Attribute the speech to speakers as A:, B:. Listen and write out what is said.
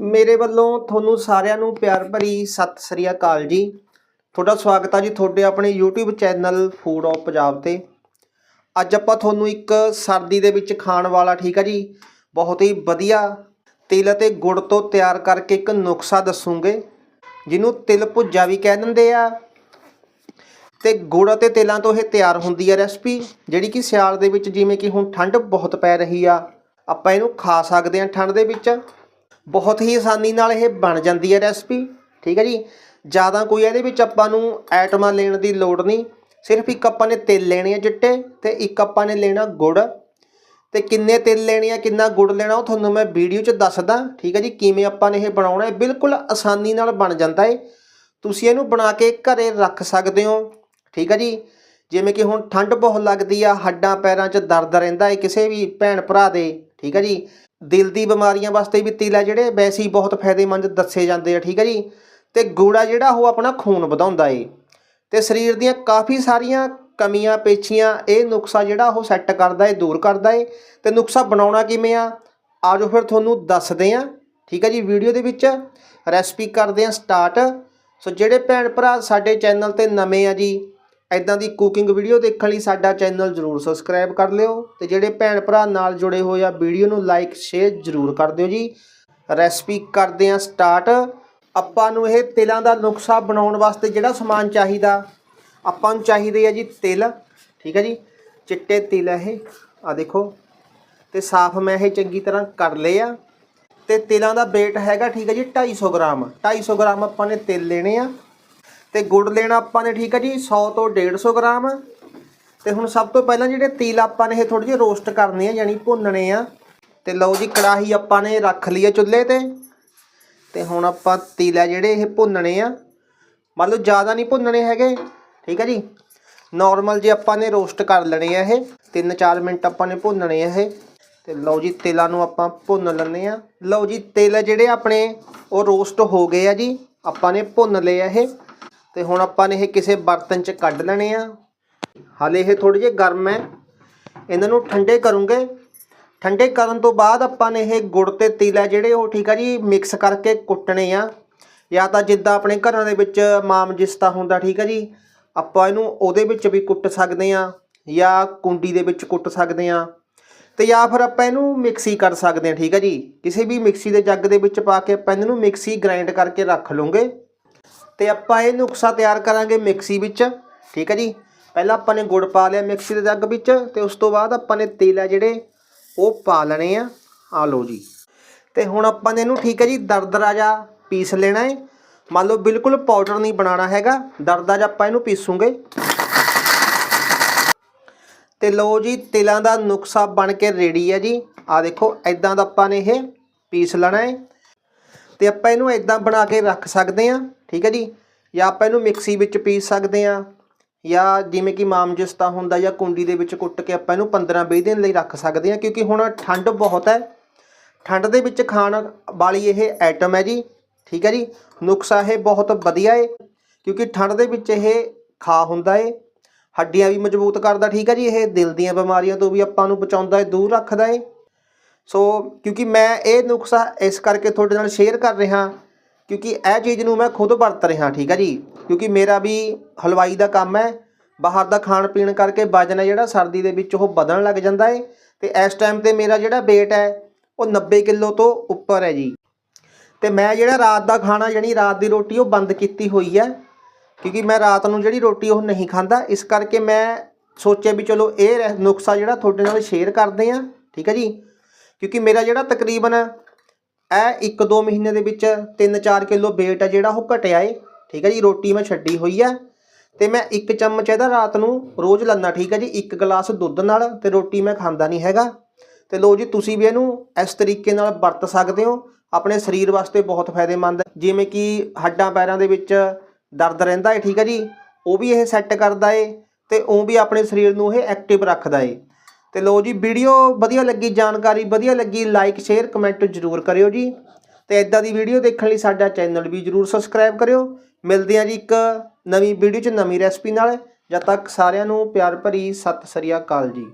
A: ਮੇਰੇ ਵੱਲੋਂ ਤੁਹਾਨੂੰ ਸਾਰਿਆਂ ਨੂੰ ਪਿਆਰ ਭਰੀ ਸਤਿ ਸ੍ਰੀ ਅਕਾਲ ਜੀ। ਤੁਹਾਡਾ ਸਵਾਗਤ ਹੈ ਜੀ ਤੁਹਾਡੇ ਆਪਣੇ YouTube channel food of Punjab ਤੇ। ਅੱਜ ਆਪਾਂ ਤੁਹਾਨੂੰ ਇੱਕ ਸਰਦੀ ਦੇ ਵਿੱਚ ਖਾਣ ਵਾਲਾ ਠੀਕ ਹੈ ਜੀ, ਬਹੁਤ ਹੀ ਵਧੀਆ ਤਿਲ ਅਤੇ ਗੁੜ ਤੋਂ ਤਿਆਰ ਕਰਕੇ ਇੱਕ ਨੁਕਸਾ ਦੱਸੂਗੇ, ਜਿਹਨੂੰ ਤਿਲ ਭੁੱਜਾ ਵੀ ਕਹਿ ਦਿੰਦੇ ਆ। ਤੇ ਗੁੜ ਅਤੇ ਤਿਲਾਂ ਤੋਂ ਇਹ ਤਿਆਰ ਹੁੰਦੀ ਹੈ ਰੈਸਪੀ, ਜਿਹੜੀ ਕਿ ਸਿਆਲ ਦੇ ਵਿੱਚ ਜਿਵੇਂ ਕਿ ਹੁਣ ਠੰਡ ਬਹੁਤ ਪੈ ਰਹੀ ਆ, ਆਪਾਂ ਇਹਨੂੰ ਖਾ ਸਕਦੇ ਹਾਂ ਠੰਡ ਦੇ ਵਿੱਚ। ਬਹੁਤ ਹੀ ਆਸਾਨੀ ਨਾਲ ਇਹ ਬਣ ਜਾਂਦੀ ਹੈ ਰੈਸਪੀ ਠੀਕ ਹੈ ਜੀ? ਜ਼ਿਆਦਾ ਕੋਈ ਇਹਦੇ ਵਿੱਚ ਆਪਾਂ ਨੂੰ ਐਟਮਾਂ ਲੈਣ ਦੀ ਲੋੜ ਨਹੀਂ। ਸਿਰਫ ਇੱਕ ਆਪਾਂ ਨੇ ਤਿਲ ਲੈਣੇ ਆ ਚਿੱਟੇ ਤੇ ਇੱਕ ਆਪਾਂ ਨੇ ਲੈਣਾ ਗੁੜ। ਤੇ ਕਿੰਨੇ ਤਿਲ ਲੈਣੇ ਆ, ਕਿੰਨਾ ਗੁੜ ਲੈਣਾ, ਉਹ ਤੁਹਾਨੂੰ ਮੈਂ ਵੀਡੀਓ 'ਚ ਦੱਸਦਾ। ਠੀਕ ਹੈ ਜੀ? ਕਿਵੇਂ ਆਪਾਂ ਨੇ ਇਹ ਬਣਾਉਣਾ ਹੈ ਬਿਲਕੁਲ ਆਸਾਨੀ ਨਾਲ ਬਣ ਜਾਂਦਾ ਹੈ ਤੁਸੀਂ ਇਹਨੂੰ ਬਣਾ ਕੇ ਘਰੇ ਰੱਖ ਸਕਦੇ ਹੋ। ਠੀਕ ਹੈ ਜੀ? ਜਿਵੇਂ ਕਿ ਹੁਣ ਠੰਡ ਬਹੁਤ ਲੱਗਦੀ ਆ, ਹੱਡਾਂ ਪੈਰਾਂ 'ਚ ਦਰਦ ਰਹਿੰਦਾ ਹੈ ਕਿਸੇ ਵੀ ਭੈਣ ਭਰਾ ਦੇ। ਠੀਕ ਹੈ ਜੀ? ਦਿਲ ਦੀ ਬਿਮਾਰੀਆਂ ਵਾਸਤੇ ਵੀ ਤਿਲ ਆ ਜਿਹੜੇ, ਵੈਸੇ ਹੀ ਬਹੁਤ ਫਾਇਦੇਮੰਦ ਦੱਸੇ ਜਾਂਦੇ ਆ, ਠੀਕ ਹੈ ਜੀ? ਤੇ ਗੁੜ ਆ ਜਿਹੜਾ ਉਹ ਆਪਣਾ ਖੂਨ ਵਧਾਉਂਦਾ ਏ। ਤੇ ਸਰੀਰ ਦੀਆਂ ਕਾਫੀ ਸਾਰੀਆਂ ਕਮੀਆਂ ਪੇਛੀਆਂ ਇਹ ਨੁਕਸਾ ਜਿਹੜਾ ਉਹ ਸੈੱਟ ਕਰਦਾ ਏ, ਦੂਰ ਕਰਦਾ ਏ। ਤੇ ਨੁਕਸਾ ਬਣਾਉਣਾ ਕਿਵੇਂ ਆ? ਆਜੋ ਫਿਰ ਤੁਹਾਨੂੰ ਦੱਸਦੇ ਆ, ਠੀਕ ਹੈ ਜੀ? ਵੀਡੀਓ ਦੇ ਵਿੱਚ ਰੈਸਪੀ ਕਰਦੇ ਆ ਸਟਾਰਟ ਸੋ ਜਿਹੜੇ ਭੈਣ ਭਰਾ ਸਾਡੇ ਚੈਨਲ ਤੇ ਨਵੇਂ ਆ ਜੀ ਐਦਾਂ ਦੀ ਕੁਕਿੰਗ ਵੀਡੀਓ ਦੇਖਣ ਲਈ ਸਾਡਾ ਚੈਨਲ ਜਰੂਰ ਸਬਸਕ੍ਰਾਈਬ ਕਰ ਲਿਓ ਤੇ ਜਿਹੜੇ ਭੈਣ ਭਰਾ ਨਾਲ ਜੁੜੇ ਹੋਏ ਆ ਵੀਡੀਓ ਨੂੰ ਲਾਈਕ ਸ਼ੇਅਰ ਜਰੂਰ ਕਰ ਦਿਓ ਜੀ। ਰੈਸਪੀ ਕਰਦੇ ਆ ਸਟਾਰਟ ਆਪਾਂ ਨੂੰ ਇਹ ਤਿਲਾਂ ਦਾ ਨੁਕਸਾ ਬਣਾਉਣ ਵਾਸਤੇ ਜਿਹੜਾ ਸਮਾਨ ਚਾਹੀਦਾ, ਆਪਾਂ ਨੂੰ ਚਾਹੀਦੇ ਆ ਜੀ ਤਿਲ, ਠੀਕ ਹੈ ਜੀ? ਚਿੱਟੇ ਤਿਲ ਆ ਇਹ ਆ ਦੇਖੋ, ਤੇ ਸਾਫ਼ ਮੈਂ ਇਹ ਚੰਗੀ ਤਰ੍ਹਾਂ ਕਰ ਲਏ ਆ। ਤੇ ਤਿਲਾਂ ਦਾ weight ਹੈਗਾ ਠੀਕ ਹੈ ਜੀ 250 ਗ੍ਰਾਮ 250 ਗ੍ਰਾਮ ਆਪਾਂ ਨੇ ਤਿਲ ਲੈਣੇ ਆ। ਤੇ ਗੁੜ ਲੈਣਾ ਆਪਾਂ ਨੇ, ਠੀਕ ਹੈ ਜੀ 100 ਤੋਂ 150 ਗ੍ਰਾਮ। ਤੇ ਹੁਣ ਸਭ ਤੋਂ ਪਹਿਲਾਂ ਜਿਹੜੇ ਤਿਲ ਆਪਾਂ ਨੇ ਇਹ ਥੋੜੇ ਜਿਹੇ ਰੋਸਟ ਕਰਨੇ ਆ, ਯਾਨੀ ਭੁੰਨਣੇ ਆ। ਤੇ ਲਓ ਜੀ, ਕੜਾਹੀ ਆਪਾਂ ਨੇ ਰੱਖ ਲਈ ਹੈ ਚੁੱਲ੍ਹੇ ਤੇ। ਤੇ ਹੁਣ ਆਪਾਂ ਤਿਲ ਆ ਜਿਹੜੇ ਇਹ ਭੁੰਨਣੇ ਆ। ਮੰਨ ਲਓ ਜ਼ਿਆਦਾ ਨਹੀਂ ਭੁੰਨਣੇ ਹੈਗੇ, ਠੀਕ ਹੈ ਜੀ। ਨਾਰਮਲ ਜੇ ਆਪਾਂ ਨੇ ਰੋਸਟ ਕਰ ਲੈਣੇ ਆ ਇਹ 3-4 ਮਿੰਟ ਆਪਾਂ ਨੇ ਭੁੰਨਣੇ ਆ ਇਹ। ਤੇ ਲਓ ਜੀ, ਤਿਲਾਂ ਨੂੰ ਆਪਾਂ ਭੁੰਨ ਲੈਂਦੇ ਆ। ਲਓ ਜੀ, ਤਿਲ ਜਿਹੜੇ ਆਪਣੇ, ਉਹ ਰੋਸਟ ਹੋ ਗਏ ਆ ਜੀ। ਆਪਾਂ ਨੇ ਭੁੰਨ ਲਏ ਆ ਇਹ। ਤੇ ਹੁਣ ਆਪਾਂ ਨੇ ਇਹ ਕਿਸੇ ਬਰਤਨ 'ਚ ਕੱਢ ਲੈਣੇ ਆ। ਹਾਲੇ ਇਹ ਥੋੜੇ ਜਿਹੇ ਗਰਮ ਹੈ। ਇਹਨਾਂ ਨੂੰ ਠੰਡੇ ਕਰੂੰਗੇ। ਠੰਡੇ ਕਰਨ ਤੋਂ ਬਾਅਦ ਆਪਾਂ ਨੇ ਇਹ ਗੁੜ ਤੇ ਤਿਲ ਹੈ ਜਿਹੜੇ ਉਹ ਠੀਕ ਆ ਜੀ ਮਿਕਸ ਕਰਕੇ ਕੁੱਟਣੇ ਆ। ਜਾਂ ਤਾਂ ਜਿੱਦਾਂ ਆਪਣੇ ਘਰਾਂ ਦੇ ਵਿੱਚ ਮਾਮ ਜਿਸਤਾ ਹੁੰਦਾ ਠੀਕ ਆ ਜੀ, ਆਪਾਂ ਇਹਨੂੰ ਉਹਦੇ ਵਿੱਚ ਵੀ ਕੁੱਟ ਸਕਦੇ ਆ ਜਾਂ ਕੁੰਡੀ ਦੇ ਵਿੱਚ ਕੁੱਟ ਸਕਦੇ ਆ। ਤੇ ਜਾਂ ਫਿਰ ਆਪਾਂ ਇਹਨੂੰ ਮਿਕਸੀ ਕਰ ਸਕਦੇ ਆ ਠੀਕ ਆ ਜੀ। ਕਿਸੇ ਵੀ ਮਿਕਸੀ ਦੇ ਜੱਗ ਦੇ ਵਿੱਚ ਪਾ ਕੇ ਆਪਾਂ ਇਹਨੂੰ ਮਿਕਸੀ ਗ੍ਰਾਈਂਡ ਕਰਕੇ ਰੱਖ ਲਵਾਂਗੇ ਤੇ ਆਪਾਂ ਇਹ ਨੁਕਸਾ ਤਿਆਰ ਕਰਾਂਗੇ ਮਿਕਸੀ ਵਿੱਚ, ਠੀਕ ਹੈ ਜੀ। ਪਹਿਲਾਂ ਆਪਾਂ ਨੇ ਗੁੜ ਪਾ ਲਿਆ ਮਿਕਸੀ ਦੇ ਜੱਗ ਵਿੱਚ ਤੇ ਉਸ ਤੋਂ ਬਾਅਦ ਆਪਾਂ ਨੇ ਤੇਲ ਆ ਜਿਹੜੇ, ਉਹ ਪਾ ਲੈਣੇ ਆ। ਆ ਲਓ ਜੀ। ਤੇ ਹੁਣ ਆਪਾਂ ਨੇ ਇਹਨੂੰ, ਠੀਕ ਹੈ ਜੀ, ਦਰਦਰਾ ਜਾ ਪੀਸ ਲੈਣਾ ਹੈ ਮੰਨ ਲਓ ਬਿਲਕੁਲ ਪਾਊਡਰ ਨਹੀਂ ਬਣਾਉਣਾ ਹੈਗਾ, ਦਰਦਾ ਜਾ ਆਪਾਂ ਇਹਨੂੰ ਪੀਸੂਗੇ। ਤੇ ਲਓ ਜੀ, ਤਿਲਾਂ ਦਾ ਨੁਕਸਾ ਬਣ ਕੇ ਰੈਡੀ ਹੈ ਜੀ। ਆ ਦੇਖੋ ਐਦਾਂ ਦਾ ਆਪਾਂ ਨੇ ਇਹ ਪੀਸ ਲੈਣਾ ਹੈ ਤੇ ਆਪਾਂ ਇਹਨੂੰ ਐਦਾਂ ਬਣਾ ਕੇ ਰੱਖ ਸਕਦੇ ਹਾਂ, ਠੀਕ ਹੈ ਜੀ? ਜਾਂ ਆਪਾਂ ਇਹਨੂੰ ਮਿਕਸੀ ਵਿੱਚ ਪੀਸ ਸਕਦੇ ਹਾਂ, ਜਾਂ ਜਿਵੇਂ ਕਿ ਮਾਮਜਸਤਾ ਹੁੰਦਾ ਜਾਂ ਕੁੰਡੀ ਦੇ ਵਿੱਚ ਕੁੱਟ ਕੇ ਆਪਾਂ ਇਹਨੂੰ 15-20 ਦਿਨ ਲਈ ਰੱਖ ਸਕਦੇ ਹਾਂ, ਕਿਉਂਕਿ ਹੁਣ ਠੰਡ ਬਹੁਤ ਹੈ। ਠੰਡ ਦੇ ਵਿੱਚ ਖਾਣ ਵਾਲੀ ਇਹ ਆਈਟਮ ਹੈ ਜੀ, ਠੀਕ ਹੈ ਜੀ? ਨੁਕਸਾ ਇਹ ਬਹੁਤ ਵਧੀਆ ਹੈ ਕਿਉਂਕਿ ਠੰਡ ਦੇ ਵਿੱਚ ਇਹ ਖਾ ਹੁੰਦਾ ਹੈ ਹੱਡੀਆਂ ਵੀ ਮਜ਼ਬੂਤ ਕਰਦਾ, ਠੀਕ ਹੈ ਜੀ? ਇਹ ਦਿਲ ਦੀਆਂ ਬਿਮਾਰੀਆਂ ਤੋਂ ਵੀ ਆਪਾਂ ਨੂੰ ਬਚਾਉਂਦਾ ਹੈ ਦੂਰ ਰੱਖਦਾ ਹੈ ਸੋ ਕਿਉਂਕਿ ਮੈਂ ਇਹ ਨੁਕਸਾ ਇਸ ਕਰਕੇ ਤੁਹਾਡੇ ਨਾਲ ਸ਼ੇਅਰ ਕਰ ਰਿਹਾ ਕਿਉਂਕਿ ਇਹ ਚੀਜ਼ ਨੂੰ ਮੈਂ ਖੁਦ ਵਰਤ ਰਿਹਾ, ਠੀਕ ਹੈ ਜੀ? ਕਿਉਂਕਿ ਮੇਰਾ ਵੀ ਹਲਵਾਈ ਦਾ ਕੰਮ ਹੈ, ਬਾਹਰ ਦਾ ਖਾਣ ਪੀਣ ਕਰਕੇ ਵਜਨ ਹੈ ਜਿਹੜਾ ਸਰਦੀ ਦੇ ਵਿੱਚ ਉਹ ਵਧਣ ਲੱਗ ਜਾਂਦਾ ਹੈ ਤੇ ਇਸ ਟਾਈਮ ਤੇ ਮੇਰਾ ਜਿਹੜਾ weight ਹੈ, ਉਹ 90 ਕਿਲੋ ਤੋਂ ਉੱਪਰ ਹੈ ਜੀ। ਤੇ ਮੈਂ ਜਿਹੜਾ ਰਾਤ ਦਾ ਖਾਣਾ ਯਾਨੀ ਰਾਤ ਦੀ ਰੋਟੀ ਉਹ ਬੰਦ ਕੀਤੀ ਹੋਈ ਹੈ, ਕਿਉਂਕਿ ਮੈਂ ਰਾਤ ਨੂੰ ਜਿਹੜੀ ਰੋਟੀ ਉਹ ਨਹੀਂ ਖਾਂਦਾ, ਇਸ ਕਰਕੇ ਮੈਂ ਸੋਚਿਆ ਵੀ ਚਲੋ ਇਹ ਰਹਿ- ਨੁਕਸਾ ਜਿਹੜਾ ਤੁਹਾਡੇ ਨਾਲ ਸ਼ੇਅਰ ਕਰਦੇ ਆ ਠੀਕ ਹੈ ਜੀ? ਕਿਉਂਕਿ ਮੇਰਾ ਜਿਹੜਾ ਤਕਰੀਬਨ ਇਹ 1-2 ਮਹੀਨੇ ਦੇ ਵਿੱਚ 3-4 ਕਿਲੋ weight ਹੈ ਜਿਹੜਾ ਉਹ ਘਟਿਆ ਏ। ਠੀਕ ਹੈ ਜੀ, ਰੋਟੀ ਮੈਂ ਛੱਡੀ ਹੋਈ ਹੈ ਤੇ ਮੈਂ ਇੱਕ ਚਮਚ ਇਹਦਾ ਰਾਤ ਨੂੰ ਰੋਜ਼ ਲੈਣਾ ਠੀਕ ਹੈ ਜੀ, ਇੱਕ ਗਲਾਸ ਦੁੱਧ ਨਾਲ ਤੇ ਰੋਟੀ ਮੈਂ ਖਾਂਦਾ ਨਹੀਂ ਹੈਗਾ। ਤੇ ਲੋ ਜੀ, ਤੁਸੀਂ ਵੀ ਇਹਨੂੰ ਇਸ ਤਰੀਕੇ ਨਾਲ ਵਰਤ ਸਕਦੇ ਹੋ। ਆਪਣੇ ਸਰੀਰ ਵਾਸਤੇ ਬਹੁਤ ਫਾਇਦੇਮੰਦ। ਜਿਵੇਂ ਕਿ ਹੱਡਾਂ ਪੈਰਾਂ ਦੇ ਵਿੱਚ ਦਰਦ ਰਹਿੰਦਾ ਹੈ ਠੀਕ ਹੈ ਜੀ, ਉਹ ਵੀ ਇਹ ਸੈੱਟ ਕਰਦਾ ਏ ਤੇ ਉਹ ਵੀ ਆਪਣੇ ਸਰੀਰ ਨੂੰ ਇਹ ਐਕਟਿਵ ਰੱਖਦਾ ਏ। ਤੇ ਲੋ ਜੀ, ਵੀਡੀਓ ਵਧੀਆ ਲੱਗੀ, ਜਾਣਕਾਰੀ ਵਧੀਆ ਲੱਗੀ ਲਾਈਕ ਸ਼ੇਅਰ ਕਮੈਂਟ ਜ਼ਰੂਰ ਕਰਿਓ ਜੀ। ਤੇ ਇਦਾਂ ਦੀ ਵੀਡੀਓ ਦੇਖਣ ਲਈ ਸਾਡਾ ਚੈਨਲ ਵੀ ਜ਼ਰੂਰ ਸਬਸਕ੍ਰਾਈਬ ਕਰਿਓ। ਮਿਲਦੇ ਹਾਂ ਜੀ ਇੱਕ ਨਵੀਂ ਵੀਡੀਓ 'ਚ ਨਵੀਂ ਰੈਸਪੀ ਨਾਲ। ਜਦ ਤੱਕ ਸਾਰਿਆਂ ਨੂੰ ਪਿਆਰ ਭਰੀ ਸਤਿ ਸ੍ਰੀ ਅਕਾਲ ਜੀ।